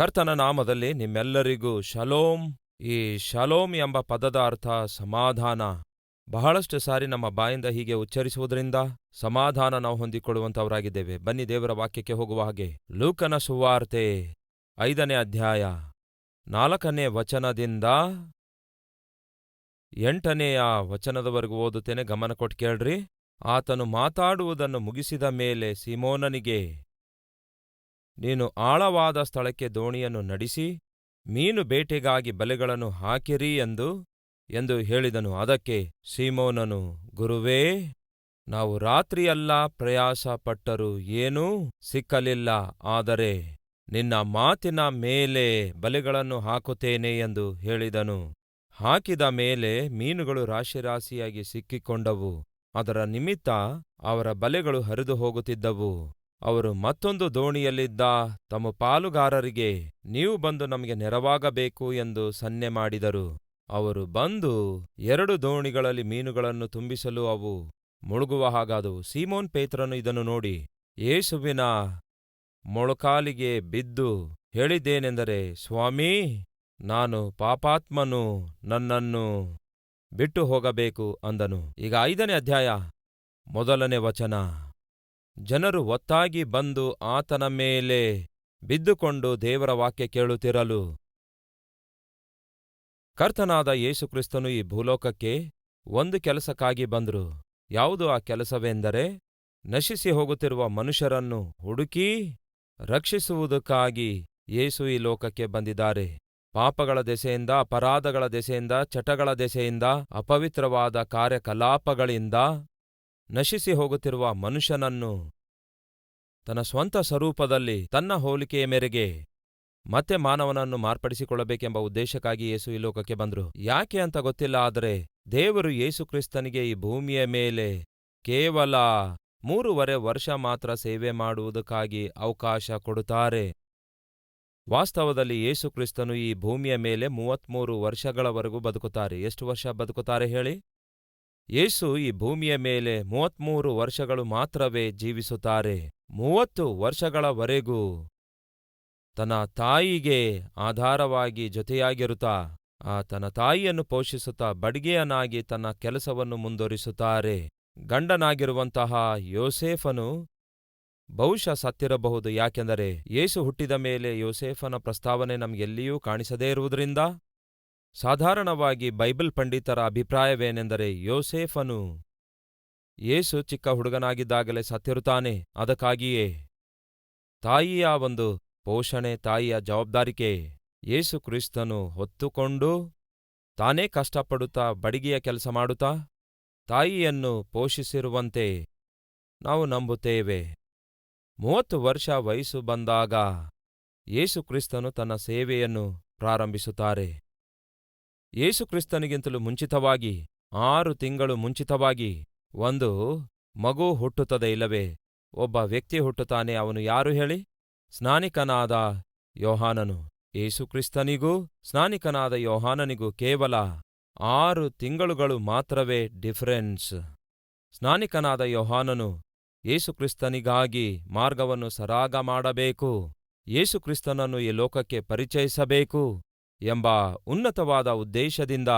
ಕರ್ತನ ನಾಮದಲ್ಲಿ ನಿಮ್ಮೆಲ್ಲರಿಗೂ ಶಲೋಮ್. ಈ ಶಲೋಮ್ ಎಂಬ ಪದದ ಅರ್ಥ ಸಮಾಧಾನ. ಬಹಳಷ್ಟು ಸಾರಿ ನಮ್ಮ ಬಾಯಿಂದ ಹೀಗೆ ಉಚ್ಚರಿಸುವುದರಿಂದ ಸಮಾಧಾನ ನಾವು ಹೊಂದಿಕೊಳ್ಳುವಂತವರಾಗಿದ್ದೇವೆ. ಬನ್ನಿ ದೇವರ ವಾಕ್ಯಕ್ಕೆ ಹೋಗುವ ಹಾಗೆ. ಲೂಕನ ಸುವಾರ್ತೆ ಐದನೇ ಅಧ್ಯಾಯ ನಾಲ್ಕನೇ ವಚನದಿಂದ ಎಂಟನೆಯ ವಚನದವರೆಗೂ ಓದುತ್ತೇನೆ. ಗಮನ ಕೊಟ್ಟು ಕೇಳ್ರಿ. ಆತನು ಮಾತಾಡುವುದನ್ನು ಮುಗಿಸಿದ ಮೇಲೆ ಸಿಮೋನನಿಗೆ ನೀನು ಆಳವಾದ ಸ್ಥಳಕ್ಕೆ ದೋಣಿಯನ್ನು ನಡಿಸಿ, ಮೀನು ಬೇಟೆಗಾಗಿ ಬಲೆಗಳನ್ನು ಹಾಕಿರಿ ಎಂದು ಎಂದು ಹೇಳಿದನು. ಅದಕ್ಕೆ ಸೀಮೋನನು, ಗುರುವೇ, ನಾವು ರಾತ್ರಿಯೆಲ್ಲ ಪ್ರಯಾಸ ಪಟ್ಟರೂ ಏನೂ ಸಿಕ್ಕಲಿಲ್ಲ, ಆದರೆ ನಿನ್ನ ಮಾತಿನ ಮೇಲೆ ಬಲೆಗಳನ್ನು ಹಾಕುತ್ತೇನೆ ಎಂದು ಹೇಳಿದನು. ಹಾಕಿದ ಮೇಲೆ ಮೀನುಗಳು ರಾಶಿ ರಾಶಿಯಾಗಿ ಸಿಕ್ಕಿಕೊಂಡವು, ಅದರ ನಿಮಿತ್ತ ಅವರ ಬಲೆಗಳು ಹರಿದು ಹೋಗುತ್ತಿದ್ದವು ಅವರು ಮತ್ತೊಂದು ದೋಣಿಯಲ್ಲಿದ್ದ ತಮ್ಮ ಪಾಲುಗಾರರಿಗೆ, ನೀವು ಬಂದು ನಮಗೆ ನೆರವಾಗಬೇಕು ಎಂದು ಸನ್ನೆ ಮಾಡಿದರು. ಅವರು ಬಂದು ಎರಡು ದೋಣಿಗಳಲ್ಲಿ ಮೀನುಗಳನ್ನು ತುಂಬಿಸಲು ಅವು ಮುಳುಗುವ ಹಾಗಾದವು. ಸೀಮೋನ್ ಪೇತ್ರನು ಇದನ್ನು ನೋಡಿ ಯೇಸುವಿನ ಮೊಳಕಾಲಿಗೆ ಬಿದ್ದು ಹೇಳಿದ್ದೇನೆಂದರೆ, ಸ್ವಾಮೀ, ನಾನು ಪಾಪಾತ್ಮನು, ನನ್ನನ್ನು ಬಿಟ್ಟು ಹೋಗಬೇಕು ಅಂದನು. ಈಗ ಐದನೇ ಅಧ್ಯಾಯ, ಮೊದಲನೇ ವಚನ. ಜನರು ಒತ್ತಾಗಿ ಬಂದು ಆತನ ಮೇಲೆ ಬಿದ್ದುಕೊಂಡು ದೇವರ ವಾಕ್ಯ ಕೇಳುತ್ತಿರಲು. ಕರ್ತನಾದ ಯೇಸುಕ್ರಿಸ್ತನು ಈ ಭೂಲೋಕಕ್ಕೆ ಒಂದು ಕೆಲಸಕ್ಕಾಗಿ ಬಂದರು. ಯಾವುದು ಆ ಕೆಲಸವೆಂದರೆ ನಶಿಸಿ ಹೋಗುತ್ತಿರುವ ಮನುಷ್ಯರನ್ನು ಹುಡುಕಿ ರಕ್ಷಿಸುವುದಕ್ಕಾಗಿ ಯೇಸು ಈ ಲೋಕಕ್ಕೆ ಬಂದಿದ್ದಾರೆ. ಪಾಪಗಳ ದೆಸೆಯಿಂದ, ಅಪರಾಧಗಳ ದೆಸೆಯಿಂದ, ಚಟಗಳ ದೆಸೆಯಿಂದ, ಅಪವಿತ್ರವಾದ ಕಾರ್ಯಕಲಾಪಗಳಿಂದ ನಶಿಸಿ ಹೋಗುತ್ತಿರುವ ಮನುಷ್ಯನನ್ನು ತನ್ನ ಸ್ವಂತ ಸ್ವರೂಪದಲ್ಲಿ ತನ್ನ ಹೋಲಿಕೆಯ ಮೇರೆಗೆ ಮತ್ತೆ ಮಾನವನನ್ನು ಮಾರ್ಪಡಿಸಿಕೊಳ್ಳಬೇಕೆಂಬ ಉದ್ದೇಶಕ್ಕಾಗಿ ಯೇಸು ಈ ಲೋಕಕ್ಕೆ ಬಂದರು. ಯಾಕೆ ಅಂತ ಗೊತ್ತಿಲ್ಲ, ಆದರೆ ದೇವರು ಯೇಸುಕ್ರಿಸ್ತನಿಗೆ ಈ ಭೂಮಿಯ ಮೇಲೆ ಕೇವಲ ಮೂರುವರೆ ವರ್ಷ ಮಾತ್ರ ಸೇವೆ ಮಾಡುವುದಕ್ಕಾಗಿ ಅವಕಾಶ ಕೊಡುತ್ತಾರೆ. ವಾಸ್ತವದಲ್ಲಿ ಯೇಸುಕ್ರಿಸ್ತನು ಈ ಭೂಮಿಯ ಮೇಲೆ ಮೂವತ್ಮೂರು ವರ್ಷಗಳವರೆಗೂ ಬದುಕುತ್ತಾರೆ. ಎಷ್ಟು ವರ್ಷ ಬದುಕುತ್ತಾರೆ ಹೇಳಿ? ಯೇಸು ಈ ಭೂಮಿಯ ಮೇಲೆ ಮೂವತ್ಮೂರು ವರ್ಷಗಳು ಮಾತ್ರವೇ ಜೀವಿಸುತ್ತಾರೆ. ಮೂವತ್ತು ವರ್ಷಗಳವರೆಗೂ ತನ್ನ ತಾಯಿಗೆ ಆಧಾರವಾಗಿ ಜೊತೆಯಾಗಿರುತ್ತಾ ಆ ತನ್ನ ತಾಯಿಯನ್ನು ಪೋಷಿಸುತ್ತಾ ಬಡಿಗೆಯನಾಗಿ ತನ್ನ ಕೆಲಸವನ್ನು ಮುಂದುವರಿಸುತ್ತಾರೆ. ಗಂಡನಾಗಿರುವಂತಹ ಯೋಸೇಫನು ಬಹುಶಃ ಸತ್ತಿರಬಹುದು, ಯಾಕೆಂದರೆ ಯೇಸು ಹುಟ್ಟಿದ ಮೇಲೆ ಯೋಸೇಫನ ಪ್ರಸ್ತಾವನೆ ನಮಗೆಲ್ಲಿಯೂ ಕಾಣಿಸದೇ ಇರುವುದರಿಂದ ಸಾಧಾರಣವಾಗಿ ಬೈಬಲ್ ಪಂಡಿತರ ಅಭಿಪ್ರಾಯವೇನೆಂದರೆ ಯೋಸೇಫನು, ಯೇಸು ಚಿಕ್ಕ ಹುಡುಗನಾಗಿದ್ದಾಗಲೇ ಸತ್ತಿರುತ್ತಾನೆ, ಅದಕ್ಕಾಗಿಯೇ ತಾಯಿಯ ಒಂದು ಪೋಷಣೆ, ತಾಯಿಯ ಜವಾಬ್ದಾರಿಕೆ ಏಸು ಕ್ರಿಸ್ತನು ಹೊತ್ತುಕೊಂಡು ತಾನೇ ಕಷ್ಟಪಡುತ್ತಾ ಬಡಿಗೆಯ ಕೆಲಸ ಮಾಡುತ್ತಾ ತಾಯಿಯನ್ನು ಪೋಷಿಸಿರುವಂತೆ ನಾವು ನಂಬುತ್ತೇವೆ. ಮೂವತ್ತು ವರ್ಷ ವಯಸ್ಸು ಬಂದಾಗ ಯೇಸು ಕ್ರಿಸ್ತನು ತನ್ನ ಸೇವೆಯನ್ನು ಪ್ರಾರಂಭಿಸುತ್ತಾರೆ. ಯೇಸು ಕ್ರಿಸ್ತನಿಗಿಂತಲೂ ಮುಂಚಿತವಾಗಿ, ಆರು ತಿಂಗಳು ಮುಂಚಿತವಾಗಿ ಒಂದು ಮಗು ಹುಟ್ಟುತ್ತದೆ ಇಲ್ಲವೇ? ಒಬ್ಬ ವ್ಯಕ್ತಿ ಹುಟ್ಟುತ್ತಾನೆ, ಅವನು ಯಾರು ಹೇಳಿ? ಸ್ನಾನಿಕನಾದ ಯೋಹಾನನು. ಯೇಸುಕ್ರಿಸ್ತನಿಗೂ ಸ್ನಾನಿಕನಾದ ಯೋಹಾನನಿಗೂ ಕೇವಲ ಆರು ತಿಂಗಳುಗಳು ಮಾತ್ರವೇ ಡಿಫರೆನ್ಸ್. ಸ್ನಾನಿಕನಾದ ಯೋಹಾನನು ಯೇಸುಕ್ರಿಸ್ತನಿಗಾಗಿ ಮಾರ್ಗವನ್ನು ಸರಾಗ ಮಾಡಬೇಕು. ಯೇಸುಕ್ರಿಸ್ತನನ್ನು ಈ ಲೋಕಕ್ಕೆ ಪರಿಚಯಿಸಬೇಕು. ಎಂಬ ಉನ್ನತವಾದ ಉದ್ದೇಶದಿಂದ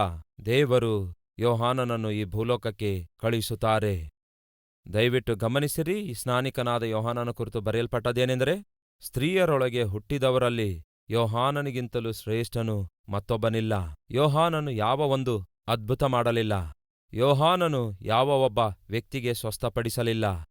ದೇವರು ಯೋಹಾನನನ್ನು ಈ ಭೂಲೋಕಕ್ಕೆ ಕಳುಹಿಸುತ್ತಾರೆ. ದಯವಿಟ್ಟು ಗಮನಿಸಿರಿ ಸ್ನಾನಿಕನಾದ ಯೋಹಾನನ ಕುರಿತು ಬರೆಯಲ್ಪಟ್ಟದೇನೆಂದರೆ ಸ್ತ್ರೀಯರೊಳಗೆ ಹುಟ್ಟಿದವರಲ್ಲಿ ಯೋಹಾನನಿಗಿಂತಲೂ ಶ್ರೇಷ್ಠನು ಮತ್ತೊಬ್ಬನಿಲ್ಲ. ಯೋಹಾನನು ಯಾವ ಒಂದು ಅದ್ಭುತ ಮಾಡಲಿಲ್ಲ. ಯೋಹಾನನು ಯಾವ ಒಬ್ಬ ವ್ಯಕ್ತಿಗೆ ಸ್ವಸ್ಥಪಡಿಸಲಿಲ್ಲ.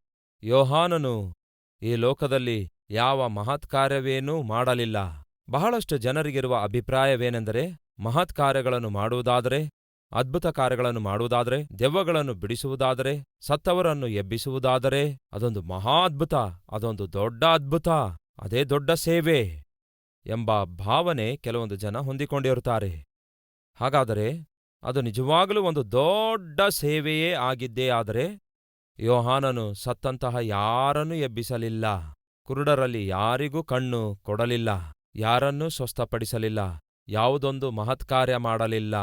ಯೋಹಾನನು ಈ ಲೋಕದಲ್ಲಿ ಯಾವ ಮಹತ್ಕಾರ್ಯವೇನೂ ಮಾಡಲಿಲ್ಲ. ಬಹಳಷ್ಟು ಜನರಿಗಿರುವ ಅಭಿಪ್ರಾಯವೇನೆಂದರೆ, ಮಹತ್ ಕಾರ್ಯಗಳನ್ನು ಮಾಡುವುದಾದರೆ, ಅದ್ಭುತ ಕಾರ್ಯಗಳನ್ನು ಮಾಡುವುದಾದರೆ, ದೆವ್ವಗಳನ್ನು ಬಿಡಿಸುವುದಾದರೆ, ಸತ್ತವರನ್ನು ಎಬ್ಬಿಸುವುದಾದರೆ, ಅದೊಂದು ಮಹಾ ಅದ್ಭುತ ಅದೊಂದು ದೊಡ್ಡ ಅದ್ಭುತ, ಅದೇ ದೊಡ್ಡ ಸೇವೆ ಎಂಬ ಭಾವನೆ ಕೆಲವೊಂದು ಜನ ಹೊಂದಿಕೊಂಡಿರುತ್ತಾರೆ. ಹಾಗಾದರೆ, ಅದು ನಿಜವಾಗಲೂ ಒಂದು ದೊಡ್ಡ ಸೇವೆಯೇ ಆಗಿದ್ದೇ ಆದರೆ, ಯೋಹಾನನು ಸತ್ತಂತಹ ಯಾರನ್ನೂ ಎಬ್ಬಿಸಲಿಲ್ಲ, ಕುರುಡರಲ್ಲಿ ಯಾರಿಗೂ ಕಣ್ಣು ಕೊಡಲಿಲ್ಲ. ಯಾರನ್ನೂ ಸ್ವಸ್ಥಪಡಿಸಲಿಲ್ಲ, ಯಾವುದೊಂದು ಮಹತ್ಕಾರ್ಯ ಮಾಡಲಿಲ್ಲ,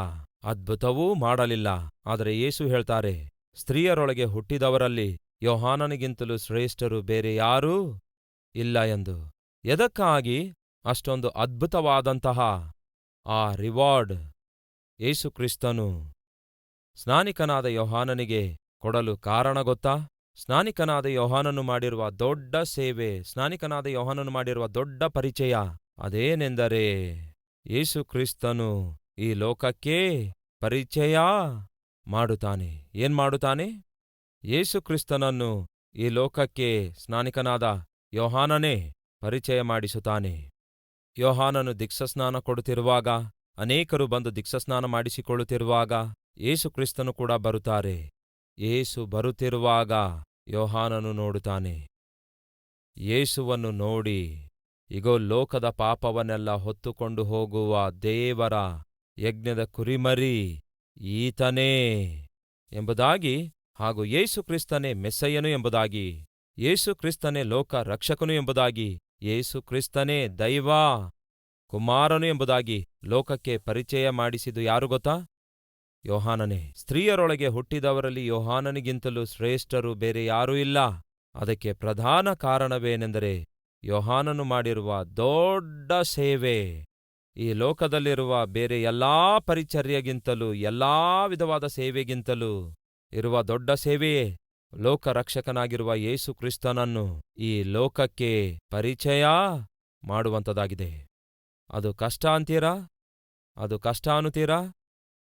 ಅದ್ಭುತವೂ ಮಾಡಲಿಲ್ಲ. ಆದರೆ ಯೇಸು ಹೇಳ್ತಾರೆ, ಸ್ತ್ರೀಯರೊಳಗೆ ಹುಟ್ಟಿದವರಲ್ಲಿ ಯೋಹಾನನಿಗಿಂತಲೂ ಶ್ರೇಷ್ಠರು ಬೇರೆ ಯಾರೂ ಇಲ್ಲ ಎಂದು. ಎದಕ್ಕಾಗಿ? ಅಷ್ಟೊಂದು ಅದ್ಭುತವಾದಂತಹ ಆ ರಿವಾರ್ಡ್ ಯೇಸುಕ್ರಿಸ್ತನು ಸ್ನಾನಿಕನಾದ ಯೋಹಾನನಿಗೆ ಕೊಡಲು ಕಾರಣ ಗೊತ್ತಾ? ಸ್ನಾನಿಕನಾದ ಯೋಹಾನನು ಮಾಡಿರುವ ದೊಡ್ಡ ಸೇವೆ, ಸ್ನಾನಿಕನಾದ ಯೋಹಾನನು ಮಾಡಿರುವ ದೊಡ್ಡ ಪರಿಚಯ ಅದೇನೆಂದರೆ ಯೇಸು ಕ್ರಿಸ್ತನು ಈ ಲೋಕಕ್ಕೆ ಪರಿಚಯ ಮಾಡುತ್ತಾನೆ. ಏನ್ ಮಾಡುತ್ತಾನೆ? ಯೇಸು ಕ್ರಿಸ್ತನನ್ನು ಈ ಲೋಕಕ್ಕೆ ಸ್ನಾನಿಕನಾದ ಯೋಹಾನನೇ ಪರಿಚಯ ಮಾಡಿಸುತ್ತಾನೆ. ಯೋಹಾನನು ದೀಕ್ಷಸ್ನಾನ ಕೊಡುತ್ತಿರುವಾಗ, ಅನೇಕರು ಬಂದು ದೀಕ್ಷಸ್ನಾನ ಮಾಡಿಸಿಕೊಳ್ಳುತ್ತಿರುವಾಗ ಯೇಸು ಕ್ರಿಸ್ತನು ಕೂಡ ಬರುತ್ತಾರೆ. ಯೇಸು ಬರುತ್ತಿರುವಾಗ ಯೋಹಾನನು ನೋಡುತ್ತಾನೆ. ಯೇಸುವನ್ನು ನೋಡಿ ಇಗೋ, ಲೋಕದ ಪಾಪವನ್ನೆಲ್ಲ ಹೊತ್ತುಕೊಂಡು ಹೋಗುವ ದೇವರ ಯಜ್ಞದ ಕುರಿಮರಿ ಈತನೇ ಎಂಬುದಾಗಿ ಹಾಗೂ ಯೇಸು ಕ್ರಿಸ್ತನೇ ಮೆಸ್ಸಯ್ಯನು ಎಂಬುದಾಗಿ, ಯೇಸು ಕ್ರಿಸ್ತನೇ ಲೋಕ ರಕ್ಷಕನು ಎಂಬುದಾಗಿ, ಯೇಸು ಕ್ರಿಸ್ತನೇ ದೈವ ಕುಮಾರನು ಎಂಬುದಾಗಿ ಲೋಕಕ್ಕೆ ಪರಿಚಯ ಮಾಡಿಸಿದು ಯಾರು ಗೊತ್ತಾ? ಯೋಹಾನನೇ. ಸ್ತ್ರೀಯರೊಳಗೆ ಹುಟ್ಟಿದವರಲ್ಲಿ ಯೋಹಾನನಿಗಿಂತಲೂ ಶ್ರೇಷ್ಠರು ಬೇರೆ ಯಾರೂ ಇಲ್ಲ. ಅದಕ್ಕೆ ಪ್ರಧಾನ ಕಾರಣವೇನೆಂದರೆ ಯೋಹಾನನು ಮಾಡಿರುವ ದೊಡ್ಡ ಸೇವೆ. ಈ ಲೋಕದಲ್ಲಿರುವ ಬೇರೆ ಎಲ್ಲಾ ಪರಿಚರ್ಯಗಿಂತಲೂ, ಎಲ್ಲಾ ವಿಧವಾದ ಸೇವೆಗಿಂತಲೂ ಇರುವ ದೊಡ್ಡ ಸೇವೆಯೇ. ಲೋಕ ರಕ್ಷಕನಾಗಿರುವ ಯೇಸು ಕ್ರಿಸ್ತನನ್ನು ಈ ಲೋಕಕ್ಕೆ ಪರಿಚಯ ಮಾಡುವಂಥದಾಗಿದೆ ಅದು ಕಷ್ಟ ಅಂತೀರಾ? ಅದು ಕಷ್ಟ ಅನ್ನುತ್ತೀರಾ?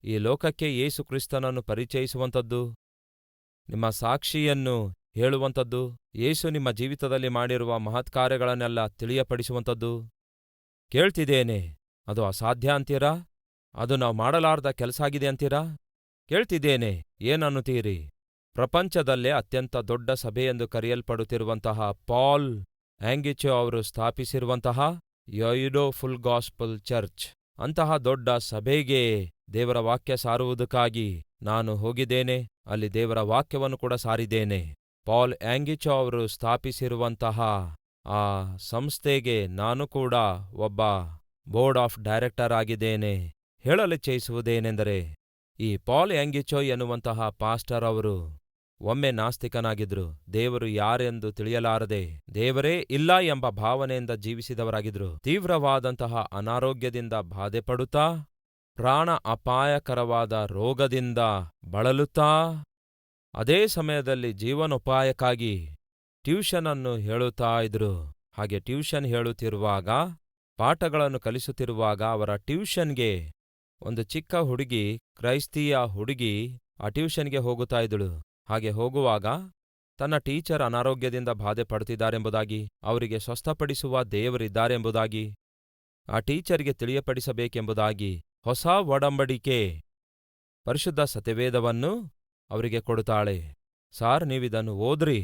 ಈ ಲೋಕಕ್ಕೆ ಯೇಸು ಕ್ರಿಸ್ತನನ್ನು ಪರಿಚಯಿಸುವಂಥದ್ದು ನಿಮ್ಮ ಸಾಕ್ಷಿಯನ್ನು ಹೇಳುವಂಥದ್ದು ಯೇಸು ನಿಮ್ಮ ಜೀವಿತದಲ್ಲಿ ಮಾಡಿರುವ ಮಹತ್ಕಾರ್ಯಗಳನ್ನೆಲ್ಲ ತಿಳಿಯಪಡಿಸುವಂಥದ್ದು? ಕೇಳ್ತಿದ್ದೇನೆ. ಅದು ಅಸಾಧ್ಯ ಅಂತೀರಾ? ಅದು ನಾವು ಮಾಡಲಾರ್ದ ಕೆಲಸ ಆಗಿದೆ ಅಂತೀರಾ? ಕೇಳ್ತಿದ್ದೇನೆ. ಏನನ್ನುತ್ತೀರಿ? ಪ್ರಪಂಚದಲ್ಲೇ ಅತ್ಯಂತ ದೊಡ್ಡ ಸಭೆಯೆಂದು ಕರೆಯಲ್ಪಡುತ್ತಿರುವಂತಹ ಪಾಲ್ ಆಂಗಿಚೋ ಅವರು ಸ್ಥಾಪಿಸಿರುವಂತಹ ಯೈಡೋ ಫುಲ್ ಗಾಸ್ಪಲ್ ಚರ್ಚ್. ಅಂತಹ ದೊಡ್ಡ ಸಭೆಗೆ ದೇವರ ವಾಕ್ಯ ಸಾರುವುದಕ್ಕಾಗಿ ನಾನು ಹೋಗಿದ್ದೇನೆ. ಅಲ್ಲಿ ದೇವರ ವಾಕ್ಯವನ್ನು ಕೂಡ ಸಾರಿದ್ದೇನೆ. ಪಾಲ್ ಆಂಗಿಚೋ ಅವರು ಸ್ಥಾಪಿಸಿರುವಂತಹ ಆ ಸಂಸ್ಥೆಗೆ ನಾನು ಕೂಡ ಒಬ್ಬ ಬೋರ್ಡ್ ಆಫ್ ಡೈರೆಕ್ಟರ್ ಆಗಿದ್ದೇನೆ. ಹೇಳಲಿಚ್ಛಯಿಸುವುದೇನೆಂದರೆ ಈ ಪಾಲ್ ಆಂಗಿಚೋ ಎನ್ನುವಂತಹ ಪಾಸ್ಟರ್ ಅವರು ಒಮ್ಮೆ ನಾಸ್ತಿಕನಾಗಿದ್ರು ದೇವರು ಯಾರೆಂದು ತಿಳಿಯಲಾರದೆ ದೇವರೇ ಇಲ್ಲ ಎಂಬ ಭಾವನೆಯಿಂದ ಜೀವಿಸಿದವರಾಗಿದ್ರು ತೀವ್ರವಾದಂತಹ ಅನಾರೋಗ್ಯದಿಂದ ಬಾಧೆಪಡುತ್ತಾ, ಪ್ರಾಣ ಅಪಾಯಕರವಾದ ರೋಗದಿಂದ ಬಳಲುತ್ತಾ ಅದೇ ಸಮಯದಲ್ಲಿ ಜೀವನೋಪಾಯಕ್ಕಾಗಿ ಟ್ಯೂಷನ್ ಅನ್ನು ಹೇಳುತ್ತಾ ಇದ್ರು. ಹಾಗೆ ಟ್ಯೂಷನ್ ಹೇಳುತ್ತಿರುವಾಗ, ಪಾಠಗಳನ್ನು ಕಲಿಸುತ್ತಿರುವಾಗ ಅವರ ಟ್ಯೂಷನ್ಗೆ ಒಂದು ಚಿಕ್ಕ ಹುಡುಗಿ, ಕ್ರೈಸ್ತೀಯ ಹುಡುಗಿ, ಆ ಟ್ಯೂಷನ್ಗೆ ಹೋಗುತ್ತಾ ಇದ್ದಳು. ಹಾಗೆ ಹೋಗುವಾಗ ತನ್ನ ಟೀಚರ್ ಅನಾರೋಗ್ಯದಿಂದ ಬಾಧೆ ಪಡುತ್ತಿದ್ದಾರೆಂಬುದಾಗಿ, ಅವರಿಗೆ ಸ್ವಸ್ಥಪಡಿಸುವ ದೇವರಿದ್ದಾರೆಂಬುದಾಗಿ ಆ ಟೀಚರ್ಗೆ ತಿಳಿಯಪಡಿಸಬೇಕೆಂಬುದಾಗಿ ಹೊಸ ಒಡಂಬಡಿಕೆ, ಪರಿಶುದ್ಧ ಸತ್ಯವೇದವನ್ನು ಅವರಿಗೆ ಕೊಡುತ್ತಾಳೆ, ಸಾರ್, ನೀವಿದನ್ನು ಓದ್ರಿ